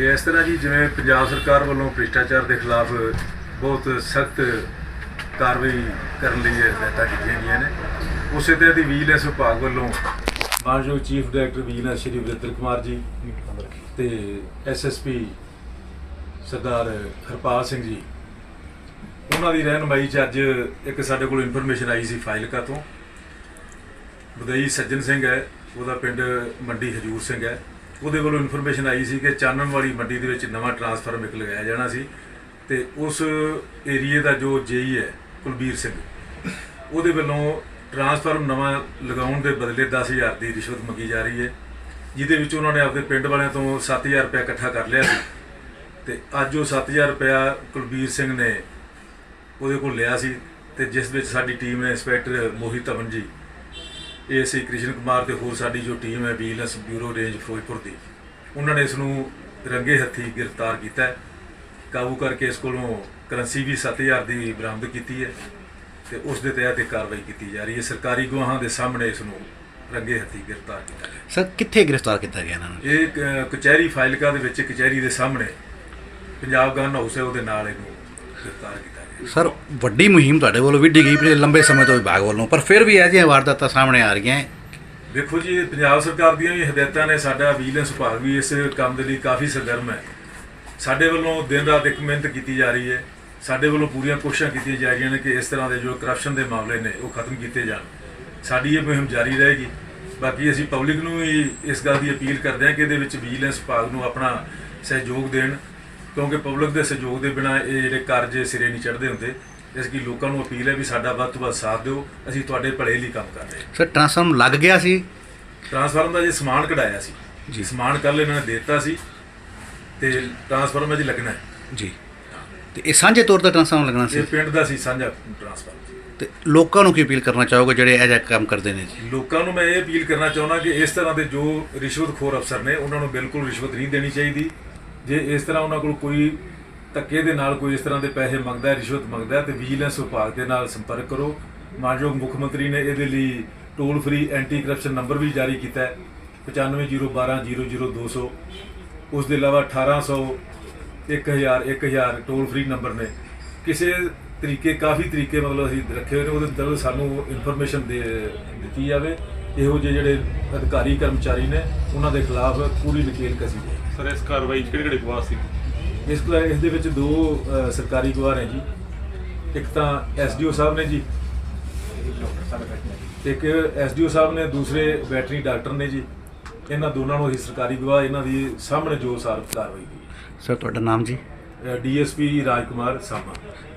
ਤੇ ਇਸ ਤਰ੍ਹਾਂ ਜੀ ਜਿਵੇਂ ਪੰਜਾਬ ਸਰਕਾਰ ਵੱਲੋਂ ਭ੍ਰਿਸ਼ਟਾਚਾਰ ਦੇ ਖਿਲਾਫ ਬਹੁਤ ਸਖਤ ਕਾਰਵਾਈ ਕਰਨ ਲਈ ਹਦਾਇਤਾਂ ਕੀਤੀਆਂ ਗਈਆਂ ਨੇ। ਉਸੇ ਤਰ੍ਹਾਂ ਦੀ ਵਿਜੀਲੈਂਸ ਵਿਭਾਗ ਵੱਲੋਂ ਮਾਨਯੋਗ chief director vigilance Shri Virender Kumar ji ਤੇ ਐਸਐਸਪੀ ਸਰਦਾਰ ਹਰਪਾਲ ਸਿੰਘ ਜੀ। ਉਹਨਾਂ ਦੀ ਰਹਿਨਮਾਈ 'ਚ ਅੱਜ ਇੱਕ ਸਾਡੇ ਕੋਲ ਇਨਫੋਰਮੇਸ਼ਨ ਆਈ ਸੀ ਫਾਈਲਕਾ ਤੋਂ। ਬਦਈ ਸੱਜਣ ਸਿੰਘ ਹੈ, ਉਹਦਾ ਪਿੰਡ ਮੰਡੀ ਹਜੂਰ ਸਿੰਘ ਹੈ। ਉਹਦੇ ਵੱਲੋਂ ਇਨਫੋਰਮੇਸ਼ਨ ਆਈ ਸੀ ਕਿ ਚਾਨਣ ਵਾਲੀ ਮੰਡੀ ਦੇ ਵਿੱਚ ਨਵਾਂ ਟਰਾਂਸਫਾਰਮ ਇੱਕ ਲਗਾਇਆ ਜਾਣਾ ਸੀ ਤੇ ਉਸ ਏਰੀਏ ਦਾ ਜੋ ਜੇਈ ਹੈ, ਕੁਲਬੀਰ ਸਿੰਘ, ਉਹਦੇ ਵੱਲੋਂ ਟਰਾਂਸਫਾਰਮ ਨਵਾਂ ਲਗਾਉਣ ਦੇ ਬਦਲੇ 10000 ਦੀ ਰਿਸ਼ਵਤ ਮੰਗੀ ਜਾ ਰਹੀ ਹੈ, ਜਿਹਦੇ ਵਿੱਚ ਉਹਨਾਂ ਨੇ ਆਪਣੇ ਪਿੰਡ ਵਾਲਿਆਂ ਤੋਂ 7000 ਰੁਪਏ ਇਕੱਠਾ ਕਰ ਲਿਆ ਸੀ ਤੇ ਅੱਜ ਉਹ 7000 ਰੁਪਇਆ ਕੁਲਬੀਰ ਸਿੰਘ ਨੇ ਉਹਦੇ ਕੋਲ ਲਿਆ ਸੀ ਤੇ ਜਿਸ ਵਿੱਚ ਸਾਡੀ ਟੀਮ ਨੇ ਇੰਸਪੈਕਟਰ ਮੋਹਿਤ ਅਮਨ ਜੀ ਏਐਸਆਈ ਕ੍ਰਿਸ਼ਨ ਕੁਮਾਰ ਤੇ ਹੋਰ ਸਾਡੀ ਜੋ ਟੀਮ ਹੈ ਵਿਜੀਲੈਂਸ ਬਿਊਰੋ ਰੇਂਜ ਫਿਰੋਜ਼ਪੁਰ ਦੀ ਉਹਨਾਂ ਨੇ ਇਸ ਨੂੰ ਰੰਗੇ ਹੱਥੀ ਗ੍ਰਿਫਤਾਰ ਕੀਤਾ ਹੈ। ਕਾਬੂ ਕਰਕੇ ਇਸ ਕੋਲੋਂ ਕਰੰਸੀ ਵੀ 7000 ਦੀ ਬਰਾਮਦ ਕੀਤੀ ਹੈ ਤੇ ਉਸ ਦੇ ਤਹਿਤ ਇਹ ਕਾਰਵਾਈ ਕੀਤੀ ਜਾ ਰਹੀ ਹੈ। ਸਰਕਾਰੀ ਗਵਾਹਾਂ ਦੇ ਸਾਹਮਣੇ ਇਸ ਨੂੰ ਰੰਗੇ ਹੱਥੀ ਗ੍ਰਿਫਤਾਰ ਕੀਤਾ ਗਿਆ। ਸਰ ਕਿੱਥੇ ਗ੍ਰਿਫਤਾਰ ਕੀਤਾ ਗਿਆ ਇਹਨਾਂ ਨੂੰ? ਇਹ ਕ- ਕਚਹਿਰੀ ਫਾਈਲਕਾ ਦੇ ਵਿੱਚ ਕਚਹਿਰੀ ਦੇ ਸਾਹਮਣੇ ਪੰਜਾਬ ਗਨ ਹਾਊਸ ਹੈ ਉਹਦੇ ਨਾਲ ਇਹਨੂੰ ਗ੍ਰਿਫਤਾਰ ਕੀਤਾ ਸਰ, ਵੱਡੀ ਮੁਹਿੰਮ ਤੁਹਾਡੇ ਵੱਲੋਂ ਵਿੱਢੀ ਗਈ ਪਿਛਲੇ ਲੰਬੇ ਸਮੇਂ ਤੋਂ ਵਿਭਾਗ ਵੱਲੋਂ, ਪਰ ਫਿਰ ਵੀ ਇਹ ਜਿਹੀਆਂ ਵਾਰਦਾਤਾਂ ਸਾਹਮਣੇ ਆ ਰਹੀਆਂ। ਹੈ। ਦੇਖੋ ਜੀ, ਪੰਜਾਬ ਸਰਕਾਰ ਦੀਆਂ ਵੀ ਹਦਾਇਤਾਂ ਨੇ, ਸਾਡਾ ਵਿਜੀਲੈਂਸ ਵਿਭਾਗ ਵੀ ਇਸ ਕੰਮ ਦੇ ਲਈ ਕਾਫੀ ਸਰਗਰਮ ਹੈ। ਸਾਡੇ ਵੱਲੋਂ ਦਿਨ ਰਾਤ ਇੱਕ ਮਿਹਨਤ ਕੀਤੀ ਜਾ ਰਹੀ ਹੈ। ਸਾਡੇ ਵੱਲੋਂ ਪੂਰੀਆਂ ਕੋਸ਼ਿਸ਼ਾਂ ਕੀਤੀਆਂ ਜਾ ਰਹੀਆਂ ਨੇ ਕਿ ਇਸ ਤਰ੍ਹਾਂ ਦੇ ਜੋ ਕਰਪਸ਼ਨ ਦੇ ਮਾਮਲੇ ਨੇ, ਉਹ ਖਤਮ ਕੀਤੇ ਜਾਣ। ਸਾਡੀ ਇਹ ਮੁਹਿੰਮ ਜਾਰੀ ਰਹੇਗੀ। ਬਾਕੀ ਅਸੀਂ ਪਬਲਿਕ ਨੂੰ ਵੀ ਇਸ ਗੱਲ ਦੀ ਅਪੀਲ ਕਰਦੇ ਹਾਂ ਕਿ ਇਹਦੇ ਵਿੱਚ ਵਿਜੀਲੈਂਸ ਵਿਭਾਗ ਨੂੰ ਆਪਣਾ ਸਹਿਯੋਗ ਦੇਣ। ਕਿਉਂਕਿ ਪਬਲਿਕ ਦੇ ਸਹਿਯੋਗ ਦੇ ਬਿਨਾ ਇਹ ਜਿਹੜੇ ਕਾਰਜ ਸਿਰੇ ਨਹੀਂ ਚੜ੍ਹਦੇ ਹੁੰਦੇ। ਇਸ ਲਈ ਲੋਕਾਂ ਨੂੰ ਅਪੀਲ ਹੈ ਵੀ ਸਾਡਾ ਵੱਧ ਤੋਂ ਵੱਧ ਸਾਥ ਦਿਓ। ਅਸੀਂ ਤੁਹਾਡੇ ਭਲੇ ਲਈ ਕੰਮ ਕਰ ਰਹੇ ਹਾਂ। ਸਰ ਟ੍ਰਾਂਸਫਾਰਮ ਲੱਗ ਗਿਆ ਸੀ। ਟਰਾਂਸਫਾਰਮਰ ਦਾ ਜੇ ਸਮਾਨ ਕਢਾਇਆ ਸੀ ਜੀ। ਸਮਾਨ ਕੱਲ ਇਹਨਾਂ ਨੇ ਦਿੱਤਾ ਸੀ ਤੇ ਟਰਾਂਸਫਾਰਮਰ ਜੀ ਲੱਗਣਾ ਹੈ। ਜੀ। ਤੇ ਇਹ ਸਾਂਝੇ ਤੌਰ ਤੇ ਟ੍ਰਾਂਸਫਾਰਮ ਲੱਗਣਾ ਸੀ? ਇਹ ਪਿੰਡ ਦਾ ਸੀ ਸਾਂਝਾ ਟਰਾਂਸਫਾਰਮਰ ਤੇ ਲੋਕਾਂ ਨੂੰ ਕੀ ਅਪੀਲ ਕਰਨਾ ਚਾਹੋਗੇ ਜਿਹੜੇ ਇਹ ਜਿਹਾ ਕੰਮ ਕਰਦੇ ਨੇ ਜੀ? ਲੋਕਾਂ ਨੂੰ ਮੈਂ ਇਹ ਅਪੀਲ ਕਰਨਾ ਚਾਹੁੰਦਾ ਕਿ ਇਸ ਤਰ੍ਹਾਂ ਦੇ ਜੋ ਰਿਸ਼ਵਤਖੋਰ ਅਫਸਰ ਨੇ ਉਹਨਾਂ ਨੂੰ ਬਿਲਕੁਲ ਰਿਸ਼ਵਤ ਨਹੀਂ ਦੇਣੀ ਚਾਹੀਦੀ। ਜੇ ਇਸ ਤਰ੍ਹਾਂ ਉਹਨਾਂ ਕੋਲ ਕੋਈ ਧੱਕੇ ਦੇ ਨਾਲ ਕੋਈ ਇਸ ਤਰ੍ਹਾਂ ਦੇ ਪੈਸੇ ਮੰਗਦਾ, ਰਿਸ਼ਵਤ ਮੰਗਦਾ ਹੈ ਤੇ ਵਿਜੀਲੈਂਸ ਵਿਭਾਗ ਦੇ ਨਾਲ ਸੰਪਰਕ ਕਰੋ। ਮਾਨਯੋਗ ਮੁੱਖ ਮੰਤਰੀ ਨੇ ਇਹਦੇ ਲਈ toll free anti corruption number ਵੀ ਜਾਰੀ ਕੀਤਾ ਹੈ। 9501200200 ਉਸ ਦੇ ਇਲਾਵਾ 1800 1000 1000 ਟੋਲ ਫ੍ਰੀ ਨੰਬਰ ਨੇ। ਕਿਸੇ ਤਰੀਕੇ, ਕਾਫੀ ਤਰੀਕੇ ਮਤਲਬ ਅਸੀਂ ਰੱਖੇ ਹੋਏ ਨੇ, ਉਹਦੇ ਅੰਦਰ ਸਾਨੂੰ ਇਨਫੋਰਮੇਸ਼ਨ ਦੇ ਦਿੱਤੀ ਜਾਵੇ। ਇਹੋ ਜਿਹੇ ਜਿਹੜੇ ਅਧਿਕਾਰੀ ਕਰਮਚਾਰੀ ਨੇ ਉਹਨਾਂ ਦੇ ਖਿਲਾਫ ਪੂਰੀ ਨਕੇਲ ਕਸੀ ਜਾਏ ਸਰ ਇਸ ਕਾਰਵਾਈ 'ਚ ਕਿਹੜੇ ਕਿਹੜੇ ਗਵਾਹ ਸੀ? ਇਸ ਕਲਾ ਇਸ ਦੇ ਵਿੱਚ ਦੋ ਅ, ਸਰਕਾਰੀ ਗਵਾਹ ਨੇ ਜੀ। ਇੱਕ ਤਾਂ ਐਸਡੀਓ ਸਾਹਿਬ ਨੇ ਜੀ। ਇੱਕ ਐਸਡੀਓ ਸਾਹਿਬ ਨੇ ਦੂਸਰੇ ਵੈਟਰਨਰੀ ਡਾਕਟਰ ਨੇ ਜੀ। ਇਹਨਾਂ ਦੋਨਾਂ ਨੂੰ ਅਸੀਂ ਸਰਕਾਰੀ ਗਵਾਹ ਇਹਨਾਂ ਦੀ ਸਾਹਮਣੇ ਜੋ ਸਾਰ ਕਾਰਵਾਈ ਸਰ ਤੁਹਾਡਾ ਨਾਮ ਜੀ? ਡੀਐਸਪੀ ਰਾਜਕੁਮਾਰ ਸਾਮਾ।